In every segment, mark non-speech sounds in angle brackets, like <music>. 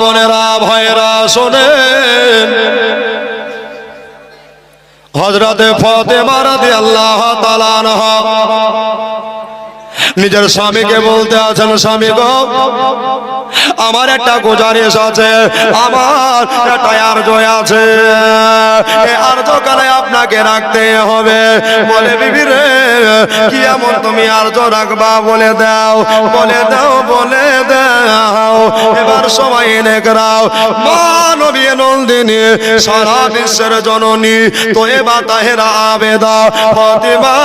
বোনেরা ভয়েরা শোনেন। হজরতে ফতে মারাতে আল্লাহ তালানহ নিজের স্বামীকে বলতে আছেন, স্বামী গো, আমার একটা গুজারিশ আছে আমার একটা আর্য আছে। এই আর্য কালে আপনাকে রাখতে হবে। বলে, বিবি রে, কি এমন তুমি আর্য রাখবা? বলে দাও বলে দাও বলে দাও। এবার সবাই নেকরাও মানবী নন্দিনী, সারা বিশ্বের জননী, তো এবার তাহেরা আবেদা ফতিমা।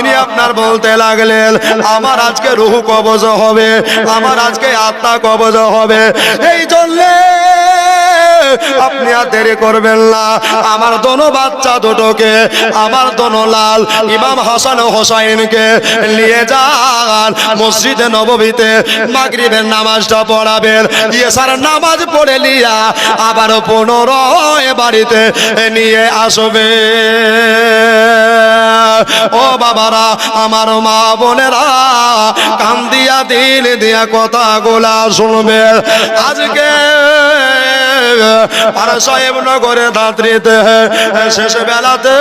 ইনি আপনার বলতে লাগলেন <laughs> আমার আজকে রুহ কবজ হবে আমার আজকে আত্মা কবজ হবে। এই জন্য আপনি আর দেরি করবেন না। আমার দোনো বাচ্চা দুটোকে, আমার দোনো লাল ইমাম হাসান হোসাইনকে নিয়ে যান। মসজিদে নববীতে মাগরিবের নামাজটা পড়াবেন। ইয়েসার নামাজ পড়ে লিয়া আবার পুনরায় বাড়িতে নিয়ে আসবে। ও বাবারা, আমার মা বোনেরা কান দিয়া দিল দিয়া কথা গোলা শুনবে। আজকে আর সাহেব নগরে দাঁতরিতে শেষ বেলাতে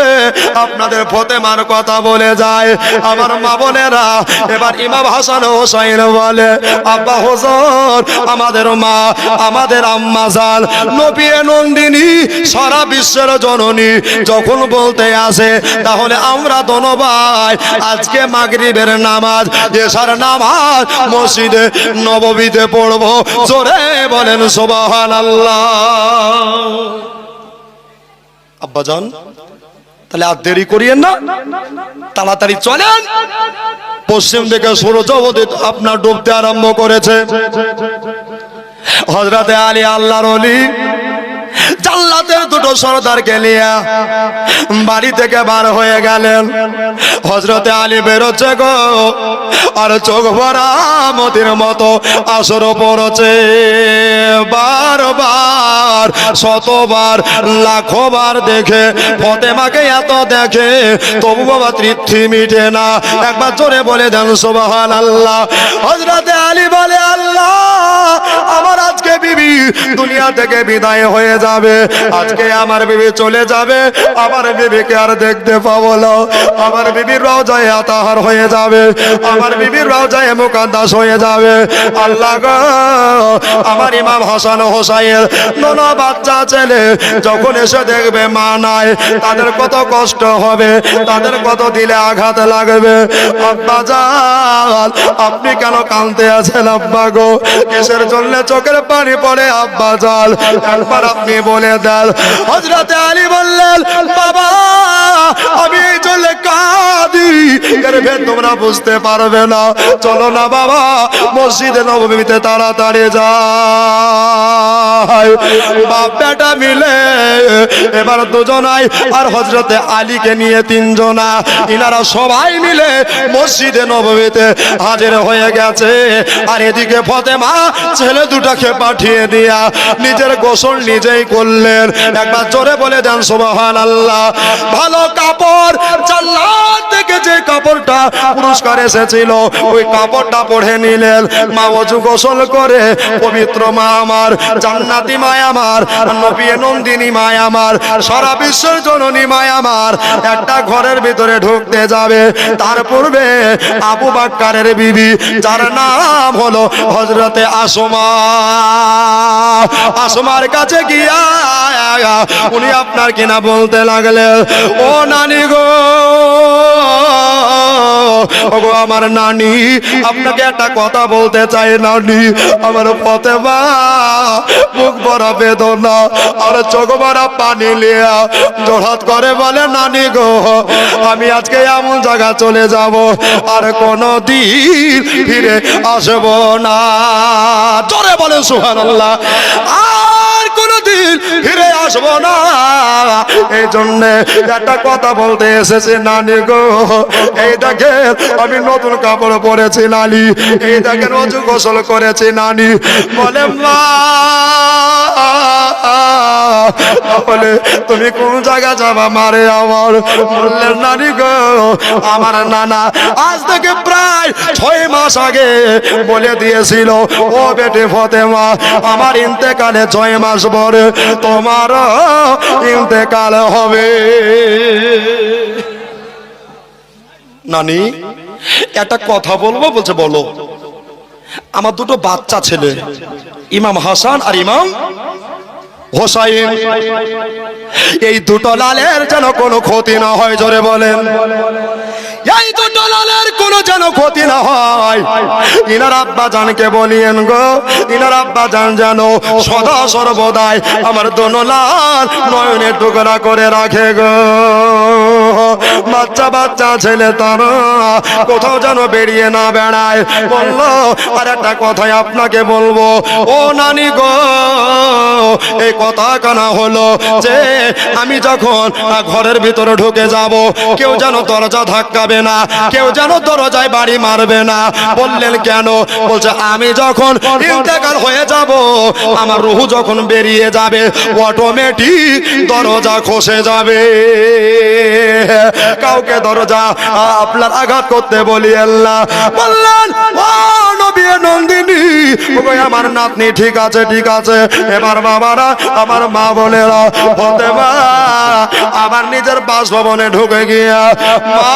আপনাদের ফতেমার কথা বলে যায়। আমার মা বোনেরা, এবার ইমাম হাসান হোসাইন বলে, আব্বা হোসন আমাদের মা, আমাদের আম্মা জান নবিয়ে নন্দিনী, সারা বিশ্বের জননী, যখন বলতে আসে, তাহলে আমরা দোনো ভাই আজকে মাগরিবের নামাজ এসার নামাজ মসজিদে নববীতে পড়ব। জোরে বলেন সোবাহান আল্লাহ আব্বাজান, তাহলে আর দেরি করিয়েন না। তাড়াতাড়ি চলেন। পশ্চিম দিকে সূর্য উদিত আপনার ডুবতে আরম্ভ করেছে। হজরতে আলী আল্লাহর অলি জাল্লাতের দুটো সর্দারকে নিয়ে বাড়ি থেকে বার হয়ে গেলেন। হজরতে আলী বেরোচ্ছে গো, আর চোখ ভরা মতির মতো আসর পড়ছে। বারবার, শতবার লাখো বার দেখে, ফতেমাকে এত দেখে, তবু বাবা তৃপ্তি মিটে না। একবার জোরে বলে দেন সোবাহান আল্লাহ হজরতে আলী বলে, আল্লাহ দুনিয়া থেকে বিদায় হয়ে যাবে। আজকে আমার বিবি চলে যাবে। আমার বিবিকে আর দেখতে পাবো না। আমার বিবির রওজায় আতাহার হয়ে যাবে। আমার বিবির রওজায় মুকাদ্দাস হয়ে যাবে। আল্লাহ আমার ইমাম হাসান হোসাইন নোনা বাচ্চা ছেলে, যখন এসে দেখবে মা নাই, তাদের কত কষ্ট হবে, তাদের কত দিলে আঘাত লাগবে। আব্বা আপনি কেন কানতে আছেন আব্বা গো? কিসের জন্য চোখের পানি পড়ে আব্বা জান একবার আপনি বলে দেন হজরতে আলী বললেন, বাবা, আমি কাঁদি। তোমরা বুঝতে পারবে না। চলো না বাবা, মসজিদে নবমীতে তাড়াতাড়ি যায় বাপ, বেটা মিলে এবার দুজনাই, আর হজরতে আলীকে নিয়ে তিনজনা, ইনারা সবাই মিলে মসজিদে নবমীতে হাজির হয়ে গেছে। আর এদিকে ফতেমা ছেলে দুটাকে পাঠিয়ে দিয়া নিজের গোসল নিজেই করলেন। একবার জোরে বলে দেন সুবহান আল্লাহ ভালো কাপড়, জান্নাত থেকে যে কাপড়টা পুরস্কার এসেছিল, ওই কাপড়টা পরে নিলেন। মা অজু গোসল করে, পবিত্র মা আমার, জান্নাতি মা আমার নবী নন্দিনী মা আমার সারা বিশ্বের জননী মা আমার, একটা ঘরের ভিতরে ঢুকতে যাবে। তার পূর্বে আবু বাক্কারের বিবি, যার নাম হলো হজরতে আসমা আসমার কাছে গিয়া উনি আপনার কিনা বলতে লাগলেন ও নানি গো ওগো আমার নানি, আপনাকে একটা কথা বলতে চাই নানি। আমার পথে মা, মুখ ভরা বেদনা, আর চোখ ভরা পানি লিয়া জোড়াত করে বলে, নানি গো, আমি আজকে এমন জায়গা চলে যাব, আর কোনো দিন ফিরে আসব না। জোরে বলে সুহান আল্লাহ আর কোনদিন ফিরে আসব না। এই জন্য একটা কথা বলতে এসেছে, নানি গো, এই দেখে আমি নতুন কাপড় পরেছি, নানি। এই দেখেন অজু গোসল করেছি, নানি। বলে মা তুমি কোন জায়গা যাবা মারে আমার? বললেন, নানি গো, আমার নানা আজ থেকে প্রায় ছয় মাস আগে বলে দিয়েছিল, ও বেটে ফতেমা, আমার ইন্তেকালে ছয় মাস পরে তোমার ইন্তেকাল হবে। নানি একটা কথা বলব? বলছে, বলো। আমার দুটো বাচ্চা ছেলে, ইমাম হাসান আর ইমাম হোসাইন। এই দুটো লালের যেন কোনো ক্ষতি না হয়, জোরে বলেন। এই দুটো লালের কোনো যেন ক্ষতি না হয়। ইনার আব্বা জানকে বলিয়েন গো, ইনার আব্বা জান যেন সদা সর্বদাই আমার দোনো লাল নয়নে টুকরা করে রাখে গো। বাচ্চা বাচ্চা ছেলে তারা, কোথাও যেন বেরিয়ে না বেড়ায়। বলল, আর একটা কথাই আপনাকে বলব। ও নানি গো, এই কথা কানা হলো যে, আমি যখন ঘরের ভিতরে ঢুকে যাব, কেউ যেন দরজা ধাক্কাবে না। কেউ যেন দরজায় বাড়ি মারবে না। বললেন, কেন? বলছে, আমি যখন ইন্তেকাল হয়ে যাব, আমার রুহু যখন বেরিয়ে যাবে অটোমেটিক দরজা খসে যাবে। কাউকে দরজা আপনার আঘাত করতে বলি আল্লাহ। বললেন নন্দিনী আমার নাতনি ঠিক আছে ঠিক আছে। এবার বাবারা, আমার মা বোনেরা হতে আমার নিজের বাসভবনে ঢুকে গিয়া, মা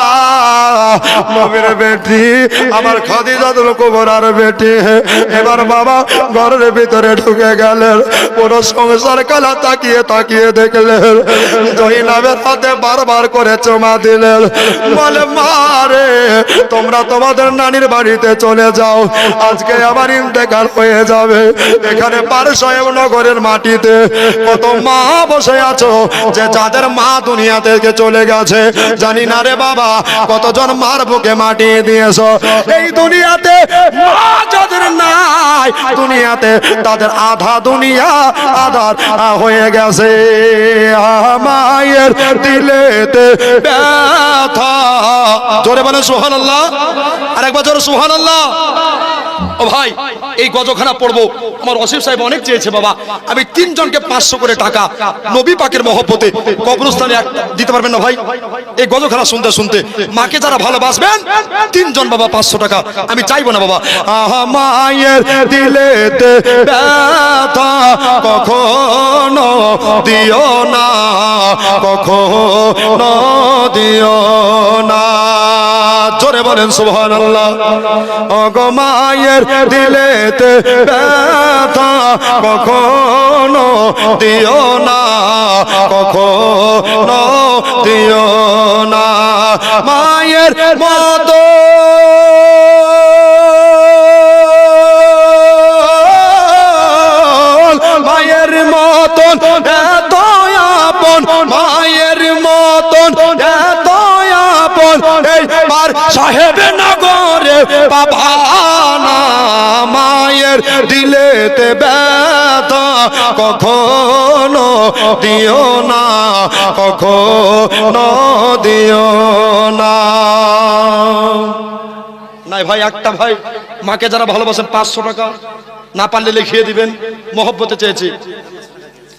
বেটি, আমার বেটি। এবার বাবা ঘরের ভিতরে ঢুকে গেলেন, পুরো সংসার কালা তাকিয়ে তাকিয়ে দেখলেন। হাতে বারবার করে চমা দিলেন। বলে মারে তোমরা তোমাদের নানির বাড়িতে চলে যাও, আজকে আবার ইন্তেকাল হয়ে যাবে। এখানে পারসাহেব নগরের মাটিতে। কত মা বসে আছো, যে যাদের মা দুনিয়া থেকে চলে গেছে। জানি না রে বাবা, কতজন মার বুকে মাটি দিয়েছ। এই দুনিয়াতে মা যাদের নাই, দুনিয়াতে তাদের আধা দুনিয়া আধার হয়ে গেছে। মায়ের দিলেতে ব্যথা। জোরে বলে সোহান আল্লাহ আর একবার জোরে সোহান আল্লাহ ও ভাই, এই গজখানা পড়ব। আমার অসিফ সাহেব অনেক চেয়েছে, বাবা। আমি তিনজনকে পাঁচশো করে টাকা নবী পাকের মহব্বতে কবরস্থানে দিতে পারবেন না ভাই? এই গজখানা শুনতে শুনতে মাকে যারা ভালোবাসবেন, তিনজন বাবা পাঁচশো টাকা। আমি চাইব না, বাবা। আহা মায়ের ব্যথা কখনো দিও না, কখনো দিও না। জোরে বলেন সুবহান আল্লাহ মায়ের দিলেতে ব্যথা কখনো দিও না, কখনো দিও না। মায়ের মতো মায়ের মতন এত আপন, মায়ের মতন এত আপন। এই পার সাহেব বাবা না মায়ের দিলেতে ব্যথা কখনো দিও না, কখনো দিও না। নাই ভাই, একটা ভাই, মাকে যারা ভালোবাসেন পাঁচশো টাকা, না পারলে লিখিয়ে দিবেন, মহব্বতে চেয়েছি।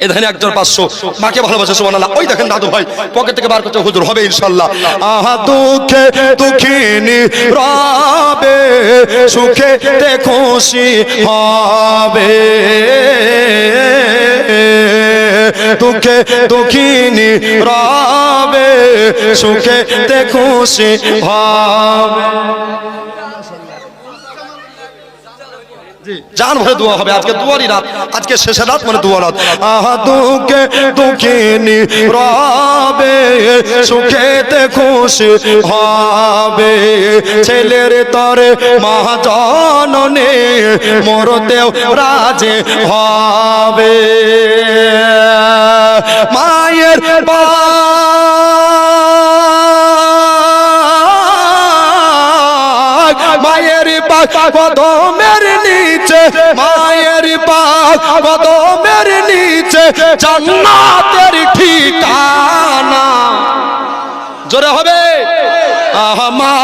এ ধানে একজন পাঁচশো। মাকে ভালোবাসে সোমান ওই দেখেন দাদু ভাই, পকেট থেকে বার করতে হুজুর, হবে ইনশাল্লাহ। আহা, দুঃখে দুঃখিনী রবে, সুখে খুশি হবে। দুঃখে দুঃখিনী রবে, সুখে খুশি হবে। জান ভরে দোয়া হবে। আজকে দুয়ারি রাত, আজকে শেষের রাত মানে দুয়া রাত। আহা, দুঃখে দুঃখিনী রবে সুখেতে খুশি হবে। ছেলের তরে মা জননে মরতেও রাজে হবে। মায়ের বা পাক কদমের নিচে মায়ের পাক কদমের নিচে জান্নাতের ঠিকানা।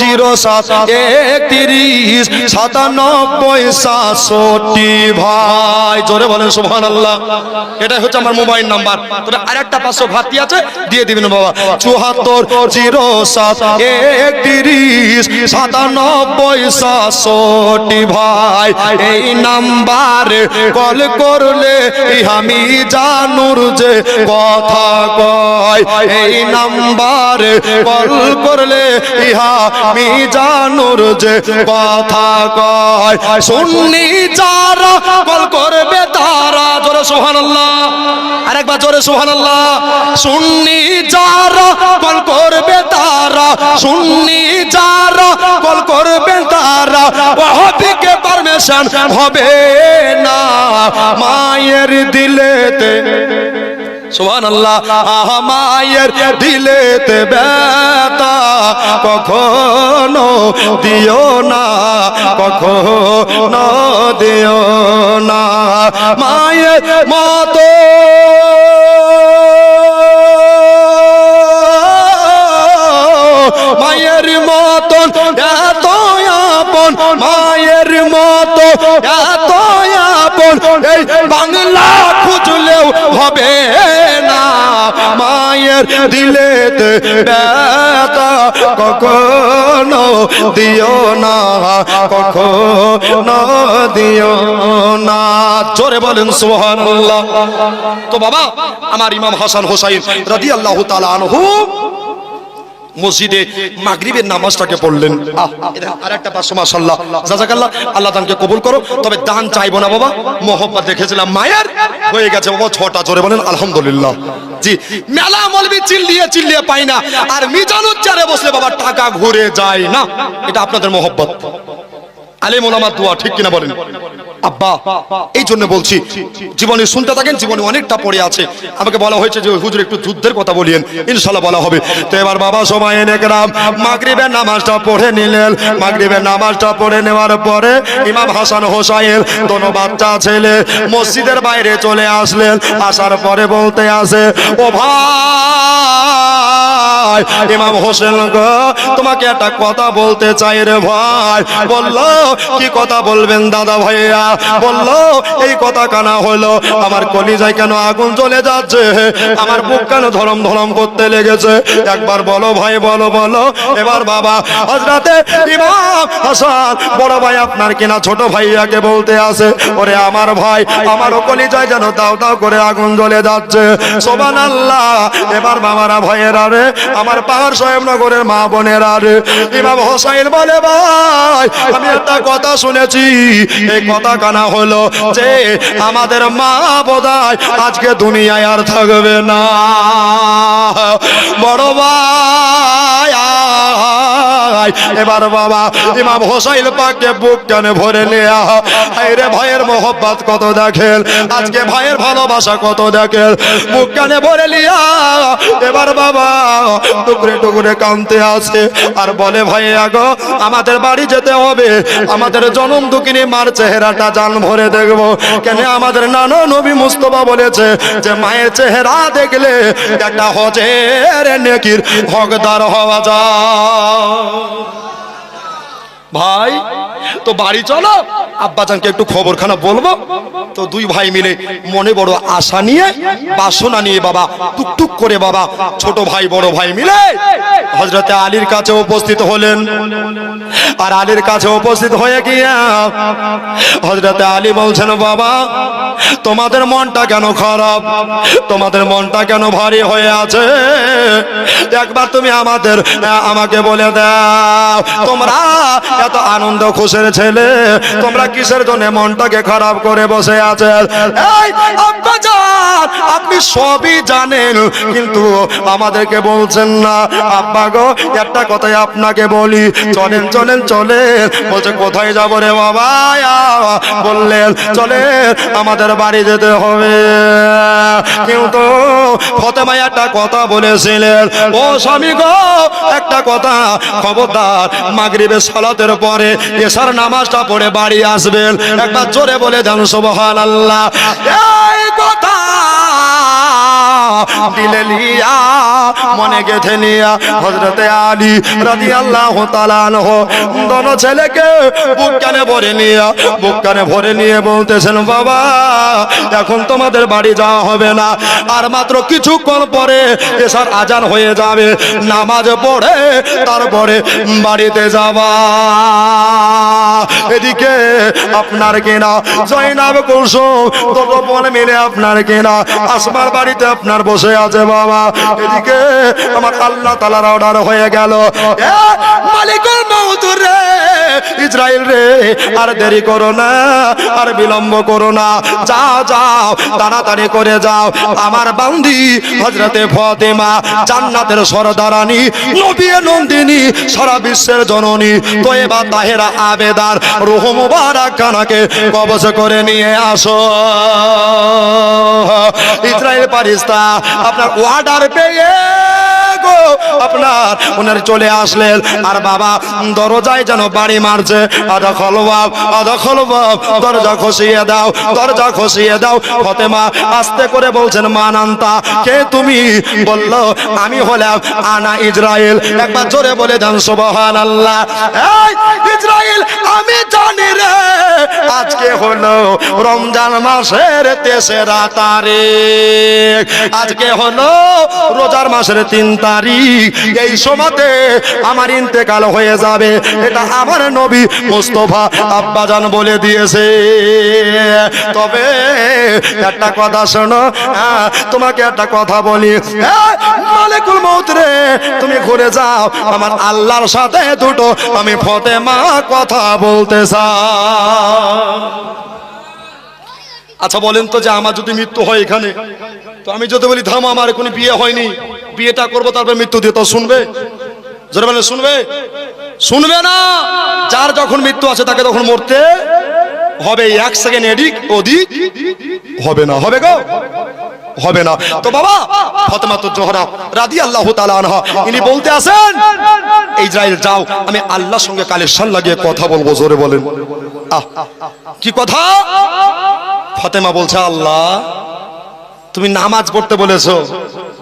জিরো সাত একত্রিশ সাতানব্বই, সাতষট্টি, ভাই, জোরে বলেন সুহান আল্লাহ এটা হচ্ছে আমার মোবাইল নাম্বার। তবে আরেকটা পাঁচশো ঘাটতি আছে, দিয়ে দিবেন বাবা। চুহাত্তর জিরো, সাত, একত্রিশ, সাতানব্বই, সাতষট্টি, ভাই। এই নাম্বারে কল করলে আমি জানুর যে কথা কয়। এই নাম্বারে কল করলে ইহা আমি জানুর যে কথা কয়, শুননি যারা কল করবে তারা, জোরে সোহান আল্লাহ আরেকবার জোরে সোহান আল্লাহ শুননি যারা কল করবে তারা, শুননি যারা কল করবে তারা, ওহবিকে পারমিশন হবে না, মায়ের দিলেতে সোহান আল্লাহ আহা মায়ের দিলেতে ব্যথা কখনো দিও না, কখনো দিও না। মায়ের মতো মায়ের মতন এত আপন, মায়ের মতো এত আপন এই বাংলা খুঁজলেও হবে না। মায়ের দিলেতে ব্যথা কখনো দিও না কখনো দিও না। জোরে বলেন সুবহানাল্লাহ। তো বাবা আমার ইমাম হাসান হোসাইন রাদিয়াল্লাহু তাআলা আনহু মসজিদে মাগরিবের নামাজটাকে পড়লেন। আহ, এটা আরেকটা পাঁচশো মাসাল্লাহ জাজাকাল্লাহ আল্লাহ দানকে কবুল করো। তবে দান চাইব না বাবা। মোহব্বত দেখেছিলাম। মায়ের হয়ে গেছে। বাবা ছটা জোরে বলেন আলহামদুলিল্লাহ। জি মেলা মলবি চিল্লিয়ে চিল্লিয়ে পাই না। আর মিজানুর চারে বসলে বাবা টাকা ঘুরে যায় না। এটা আপনাদের মোহব্বত। আলিম ওলামার দোয়া ঠিক কিনা বলেন? আব্বা, এই জন্য বলছি, জীবনে শুনতে থাকেন, জীবনে অনেকটা পড়ে আছে। আমাকে বলা হয়েছে যে, হুজুর, একটু যুদ্ধের কথা বলিয়েন। ইনশাল্লাহ বলা হবে। তো এবার বাবা সময় এনে গেলাম মাগরিবের নামাজটা পড়ে নিলেন। মাগরিবের নামাজটা পড়ে নেওয়ার পরে ইমাম হাসান হোসাইন, দোনো বাচ্চা ছেলে, মসজিদের বাইরে চলে আসলেন। আসার পরে বলতে আসে, ও ভাই ইমাম হোসেন গো, তোমাকে একটা কথা বলতে চাই রে ভাই। বলল, কি কথা বলবেন দাদা ভাইয়া বলল, এই কথা কানা হলো, আমার কলিজায় কেন আগুন চলে যাচ্ছে? আমার বুক কেন ধরম ধরম করতে লেগেছে? একবার বলো ভাই, বলো বলো। এবার বাবা হজরাতে ইমাম হাসান, বড় ভাই আপনার কিনা ছোট ভাইয়াকে বলতে আসে, ওরে আমার ভাই, আমারও কলিজায় যেন দাও দাও করে আগুন জ্বলে যাচ্ছে। সোবান আল্লাহ এবার বাবারা ভয়েরা রে আমার পাহাড় স্বয়ংনগরের মা বোনের আর ইমাম হোসাইন বলে, ভাই, আমি একটা কথা শুনেছি। এই কথা কানা হলো যে, আমাদের মা বোধায় আজকে দুনিয়ায় আর থাকবে না। বড় ভাই আয়। এবার বাবা, ইমাম হোসাইল পাককে বুক টানে ভরে নেয়া রে ভাইয়ের মোহব্বত কত দেখেন আজকে ভাইয়ের ভালোবাসা কত দেখেন বুক কানে ভরে লিয়া এবার বাবা, টুকরে টুকরে কানতে আসে, আর বলে, ভাই, আগো, আমাদের বাড়ি যেতে হবে, আমাদের জনম দুকিনি মার চেহারাটা জান ভরে দেখব। কেন আমাদের নানো নবী মুস্তফা বলেছে যে, মায়ের চেহারা দেখলে একটা হজের নেকির হকদার হওয়া যায়। ভাই তো বাড়ি চলো, আব্বাজানকে একটু খবরখানা বলব। তো দুই ভাই মিলে মনে বড় আশা নিয়ে, বাসনা নিয়ে বাবা, টুকটুক করে বাবা, ছোট ভাই, বড় ভাই মিলে হজরতে আলীর কাছে উপস্থিত হলেন। আর আলীর কাছে উপস্থিত হয়ে গিয়া হজরতে আলী বলছেন, বাবা, তোমাদের মনটা কেন খারাপ? তোমাদের মনটা কেন ভারী হয়ে আছে? একবার তুমি আমাদের, আমাকে বলে দাও। তোমরা এত আনন্দ খুশের ছেলে, তোমরা কিসের জন্য মনটাকে খারাপ করে বসে আব্বাজান আপনি সবই জানেন, কিন্তু আমাদেরকে বলছেন না। আব্বা গো, একটা কথাই আপনাকে বলি, চলেন চলেন চলেন, বলছে, কোথায় যাব রে বাবা? বললেন চলে আমাদের বাড়ি যেতে হবে। কিন্তু ফতেমা একটা কথা বলেছিলেন, ও স্বামী গো, একটা কথা, খবরদার, মাগরিবের সালাতের পরে এসার নামাজটা পড়ে বাড়ি আসবেন। একবার জোরে বলে দেন সুবহানাল্লাহ। এই কথা দিলে লিয়া মনে গেথে নিয়া হজরতে রাজি আল্লাহ দোনো ছেলেকে ভরে নিয়া ভরে নিয়ে বলতেছেন, বাবা, এখন তোমাদের বাড়ি যাওয়া হবে না, আর মাত্র কিছুক্ষণ পরে এসার আজান হয়ে যাবে, নামাজ পড়ে তারপরে বাড়িতে যাবা। এদিকে আপনার কেনা, জয়নাব দোপন মিলে আপনার কেনা, আসমার বাড়িতে আপনার বসে আছে বাবা। এদিকে আমার আল্লাহ তালার অর্ডার হয়ে গেল। ইসরায়েল রে আর দেরি করো না, আর বিলম্ব করো না। যাও যাও, তাড়াতাড়ি করে যাও। আমার বান্দি হজরতে ফতেমা, জান্নাতের সরদারানি, নবী নন্দিনী, সারা বিশ্বের জননী, তোয়েবা তাহেরা আবেদার রুহ মুবারক খানাকে কবজ করে নিয়ে আসো। ইসরায়েল পারিস্তা আপনার ওয়ার্ডার পেয়ে গো, আপনার। ওনার চলে আসলেন। আর বাবা, দরজায় যেন বাড়ি মারছে। আদা খলবাব আদা খলবাব, দরজা খসিয়ে দাও, দরজা খসিয়ে দাও। ফতেমা আস্তে করে বলছেন, মানান্তা, কে তুমি? বলল, আমি হলাম আনা ইসরায়েল একবার জোরে বলে দেন সুবহান আল্লাহ ইসরায়েল আমি জানি রে, আজকে হলো রমজান মাসের তেসরা তারিখ। আজকে হলো রোজার মাসের তিন তারিখ এই সময়তে আমার ইন্তেকাল হয়ে যাবে। এটা আমার নবী মুস্তফা আব্বাজান বলে দিয়েছে। তবে একটা কথা শোনো হ্যাঁ, তোমাকে একটা কথা বলি। মালিকুল মৌত রে তুমি ঘুরে যাও। আমার আল্লাহর সাথে দুটো আমি ফতেমা কথা বলতে চাই। আচ্ছা বলেন তো যে আমার যদি মৃত্যু হয় এখানে, তো আমি যদি বলি, ধাম, আমার কোনো বিয়ে হয়নি, বিয়েটা করব, তারপর মৃত্যু দিয়ে তো শুনবে? জোরে বলে শুনবে? শুনবে না, যার যখন মৃত্যু আছে তাকে তখন মরতে হবে, এক সেকেন্ড এদিক, ওদিক, হবে না, হবে গো, হবে না। তো বাবা, ফতেমা তো জোহরা রাদি আল্লাহ আনহা, ইনি বলতে আছেন ইসরায়েল যাও, আমি আল্লাহর সঙ্গে কালেকশন লাগিয়ে কথা বলব, জোরে বলেন। আহ, কি কথা? ফতেমা বলছে, আল্লাহ, তুমি নামাজ পড়তে বলেছ।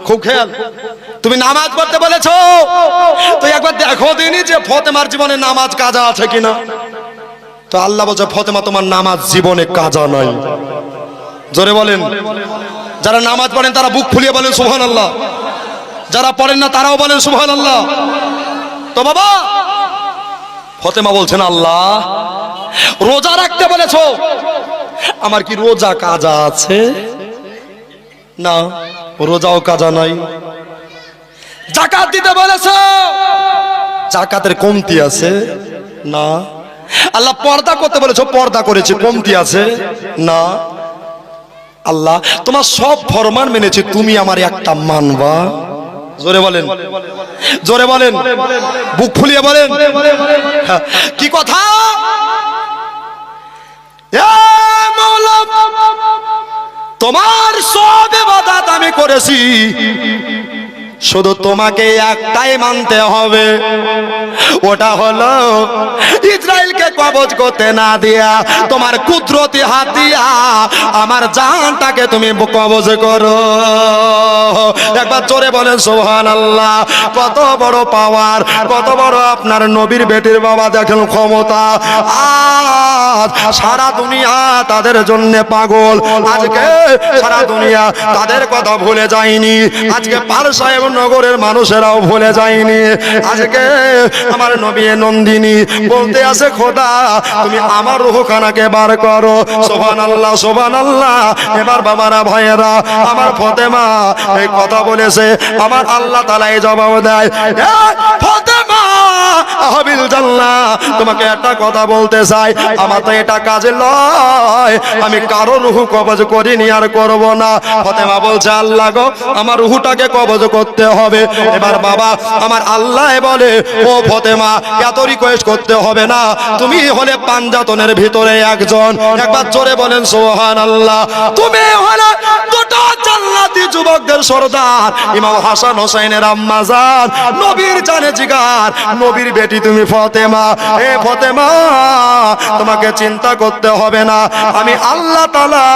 খুব খেয়াল। তুমি নামাজ পড়তে বলেছ? তো একবার দেখো দিনই যে ফতেমার জীবনে নামাজ কাজা আছে কিনা। তো আল্লাহ বলছে, ফতেমা, তোমার নামাজ জীবনে কাজা নাই। জোরে বলেন। যারা নামাজ পড়েন, তারা বুক ফুলিয়ে বলেন সুবহান আল্লাহ যারা পড়েন না, তারাও বলেন সুবহান আল্লাহ তো বাবা ফতেমা বলছেন, আল্লাহ, রোজা রাখতে বলেছ? আমার কি রোজা কাজা আছে? না, রোজাও কাজা নাই। জাকাত দিতে বলেছ? জাকাতের কমতি আছে? না। আল্লাহ পর্দা করতে বলেছ? পর্দা করেছে, কমতি আছে? না। আল্লাহ, তোমার সব ফরমান মেনেছি, তুমি আমার একটা মানবা। জোরে বলেন। জোরে বলেন। বুক ফুলিয়ে বলেন। কি কথা? তোমার সব বাদাত আমি করেছি। শুধু তোমাকে একটাই মানতে হবে। ওটা হলো ইসরায়েলকে কবজ করতে না দিয়া, তোমার কুদরতি হাত দিয়া আমার জানটাকে তুমি কবজ করো। একবার জোরে বলেন সোহান আল্লাহ কত বড় পাওয়ার, কত বড় আপনার নবীর বেটির বাবা দেখেন ক্ষমতা। আজ সারা দুনিয়া তাদের জন্য পাগল। আজকে সারা দুনিয়া তাদের কথা ভুলে যায়নি। আজকে পার সাহেব নগরের মানুষেরাও ভুলে যায়নি। আজকে আমার নবী নন্দিনী বলতে আছে, খোদা, তুমি আমার রুহখানাকে বার করো। সোভান আল্লাহ সোভান আল্লাহ এবার বাবারা, ভাইয়েরা, আমার ফতেমা এই কথা বলেছে, আমার আল্লাহ তালা এই জবাব দেয় ফতেমা আহবিল জাল্লা তোমাকে একটা কথা বলতে চাই, আমার তো এটা কাজে লয়, আমি কারও রুহু কবজ করিনি আর করব না। ফতেমা বলছে, আল্লাহ গো, আমার রুহুটাকে কবজ করতে করতে হবে। এবার বাবা, আমার আল্লাহ বলে, ও ফতেমা, এত রিকোয়েস্ট করতে হবে না। তুমি হলে পাঞ্জাতনের ভিতরে একজন। একবার জোরে বলেন সোহান আল্লাহ তুমি হলে যুবকদের সর্দার, ইমাম হাসান আম্মাজান নবীর জানে জিগার, নবীর বেটি তুমি ফতেমা। ফতেমা, তোমাকে চিন্তা করতে হবে না। আমি আল্লাহ তালা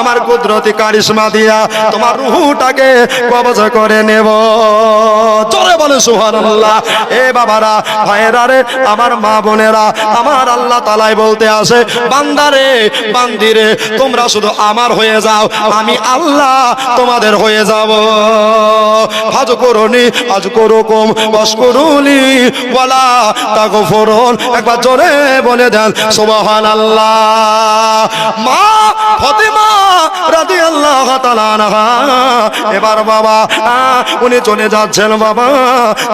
আমার কুদরতি কারিশমা দিয়া তোমার রুহুটাকে কবজ করে নেব। চলে বলে সুবহানাল্লাহ। এ বাবারা ভাইয়েরা রে আমার মা বোনেরা আমার আল্লাহ তালাই বলতে আসে বান্দারে বান্দিরে তোমরা শুধু আমার হয়ে যাও আমি আল্লাহ তোমাদের হয়ে যাব। আজ করুনি আজ করুকুম বস করুনি বলা তাগো ফোরন একবার জোরে বলে দেন সুবহান আল্লাহ মা ফতেমা রাদি আল্লাহ এবার বাবা আহ, উনি চলে যাচ্ছেন বাবা।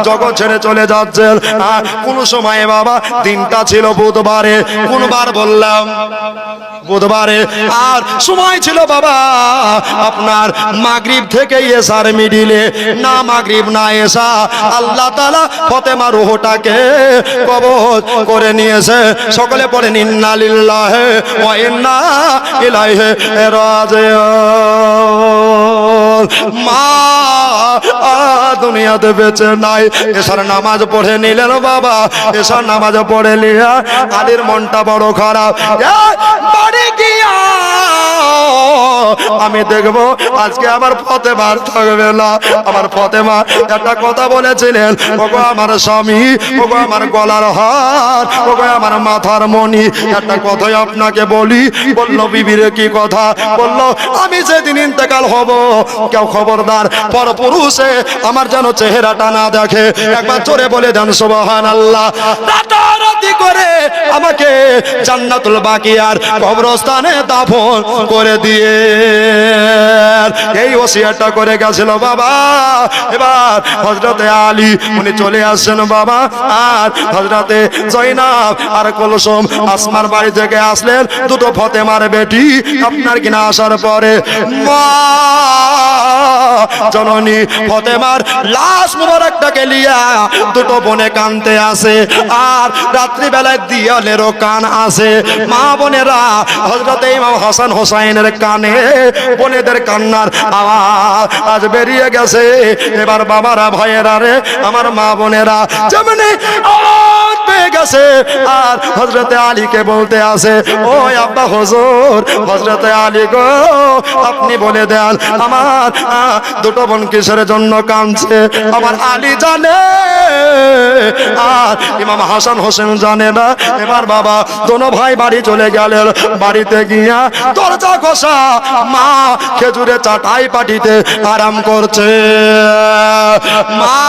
জগৎ ছেড়ে চলে যাচ্ছেন। আর কোন সময় বাবা, দিনটা ছিল বুধবারে। কোন বার বললাম, বুধবারে। আর সময় ছিল বাবা, আপনার মাগরিব থেকে এসার মিডিলে। না মাগরিব, না এসা। আল্লাহ তালা ফতেমা রুহটাকে কবজ করে নিয়েছে। সকলে পড়ে নিন্না লিল্লাহে ওয়া ইন্না ইলাইহি রাজিউন। মা দুনিয়াতে বেঁচে নাই। এসার নামাজ পড়ে নিলেন বাবা এসার নামাজ পড়ে লিয়া আলীর মনটা বড় খারাপ। বাড়ি গিয়া আমি দেখব, আজকে আমার ফতেমার থাকবে না। আমার ফতেমা একটা কথা বলেছিলেন, ওগো আমার স্বামী, ওগো আমার গলার হার, ওগো আমার মাথার মণি। একটা কথাই আপনাকে বলি, বলল, বিবিরে কি কথা? বলল, আমি যেদিন ইন্তেকাল হব কেউ খবরদার পর পুরুষে আমার যেন চেহারাটা না দেখে। একবার জোরে বলে দেন সুবহান আল্লাহ করে আমাকে জান্নাতুল বাকিয়ার কবরস্থানে দাফন করে দিয়ে। এই ওসিয়াটা করে গেছিল বাবা। এবার হজরতে আলী, উনি চলে আসছেন বাবা। আর হজরতে জয়নাব আর কলসম আসমার বাড়ি থেকে আসলেন। দুটো ফতেমার বেটি আপনার কিনা আসার পরে মা জননী ফতেমার লাশ মুবারকটাকে লিয়া দুটো বনে কানতে আসে, আর রাত্রিবেলায় দিয়ালেরও কান আসে। মা বোনেরা হজরত ইমাম হাসান হোসাইনের কানে বোনেদের কান্নার আওয়াজ আজ বেরিয়ে গেছে। এবার বাবারা ভাইয়েরা রে, আমার মা বোনেরা যেমনি গেছে, আর হজরতে আলীকে বলতে আসে ও আব্বা হজুর হজরতে আলী গো, আপনি বলে দেন, আমার দুটো বোন কিসের জন্য কাঁদছে? আমার আলী জানে, আর ইমাম হাসান হোসেন জানে না। এবার বাবা, দোনো ভাই বাড়ি চলে গেলেন বাড়িতে গিয়া দরজা কষা মা খেজুরে চাটাই পাটিতে আরাম করছে। মা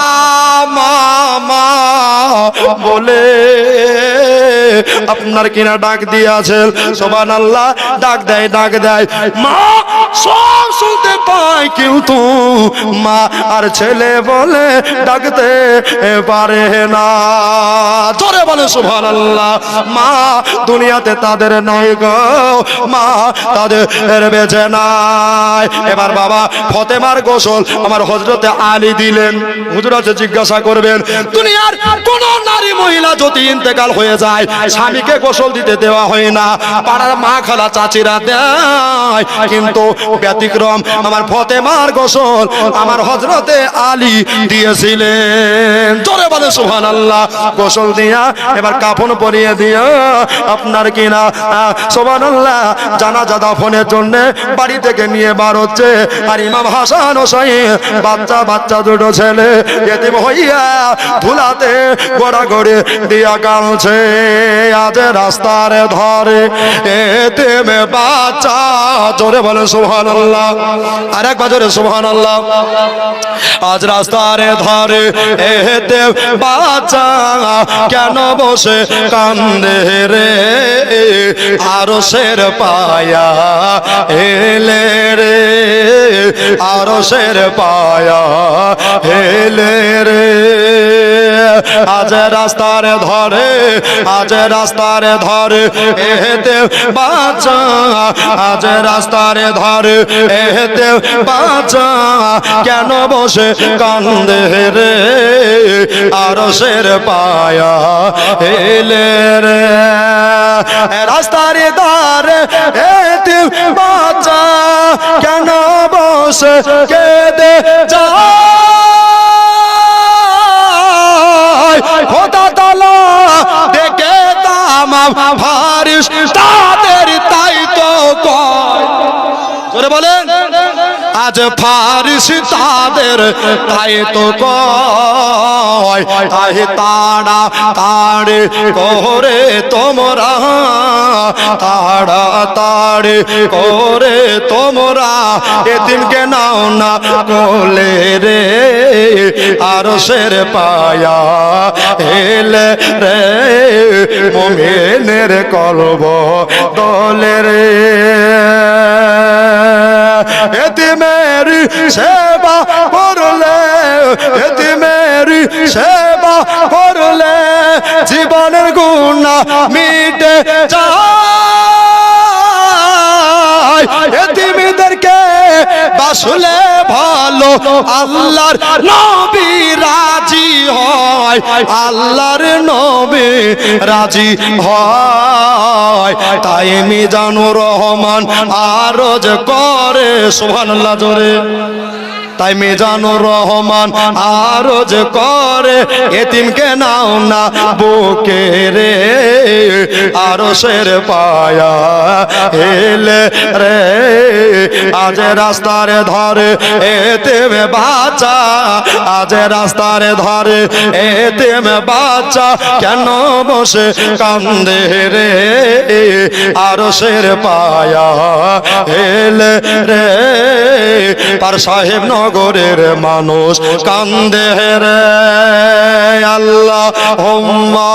মা মা বলে, আপনার কিনা ডাক দিয়েছেন সোবান আল্লাহ ডাক দেয় ডাক দেয়। মা, সব শুনতে পায়। কেউ তো মা আর ছেলে বলে ডাকতে পারে না। ধরে বলে সুভান আল্লাহ মা দুনিয়াতে তাদের নাই গো। মা তাদের বেঁচে নাই। এবার বাবা ফতেমার গোসল আমার হজরতে আলী দিলেন। হুজুর আছে, জিজ্ঞাসা করবেন, দুনিয়ার কোন নারী মহিলা যদি ইন্তেকাল হয়ে যায়, স্বামীকে গোসল দিতে দেওয়া হয় না? পাড়ার মা খালা চাচিরা দেয়। কিন্তু ব্যতিক্রম, আমার ফতেমার গোসল আমার হজরতে আলী দিয়েছিলেন। জোরে বলে সুহান আল্লাহ গোসল দিয়া, এবার কাফন পরিয়ে দিয়া, আপনার কিনা সোহান আল্লাহ জানাজা দাফনের জন্য বাড়ি থেকে নিয়ে বার হচ্ছে। আর ইমাম হাসান হোসাইন বাচ্চা বাচ্চা দুটো ছেলে, এতিম হইয়া ধুলাতে গোড়া গড়ে দিয়া কালছে আজ রাস্তার ধরে এতিমে বাচ্চা, জোরে বলে সুহান আল্লাহ আর একবার জোরে সুহান আল্লাহ আজ রাস্তার ধরে এতে বাচ্চা কেন বসে কান্দে রে? আরও শের পায়া এলে রে আরও শের পায়া এলে রে। আজ রাস্তার ধরে, আজ রাস্তার ধরে এতে বাঁচা, আজ রাস্তার ধরে এতে বাঁচা। কেন বসে কান্দে রে আর শের পায়া এলে রে। রাস্তার ধারে এতে বাঁচা। কেন বসে কেঁদে যায়? বলেন, আজ ফারিস তাদের তাই তো কয় তাড়া তাড়ে করে তোমরা, তাড়া তাড়ে করে তোমরা, এদিনকে নাও না কোলে রে আর শের পায়া এলে রে, মোমেনের কলব দলে রে। সেবা করলে এতে মেরি সেবা করলে জীবনের গুণা মিটে যায়। এতিমিদেরকে বাসলে ভালো, আল্লাহর নবী রাজি হয়। আল্লাহর নবী রাজি হয়। তাই মিজানুর রহমান আরজ করে সুবহানাল্লাহ জোরে। তাই মেজানুর রহমান আরজ করে, এতিমকে নাও না বুকে রে। আরও শের পায়া এলে রে। আজ রাস্তার ধরে এতে মে বাচ্চা, আজ রাস্তার ধরে এতে মে বাচ্চা কেন বসে কান্দে রে? আরও শের পায়া এলে রে। পার সাহেব নগরের মানুষ কান্দে রে আল্লাহ হোম্মা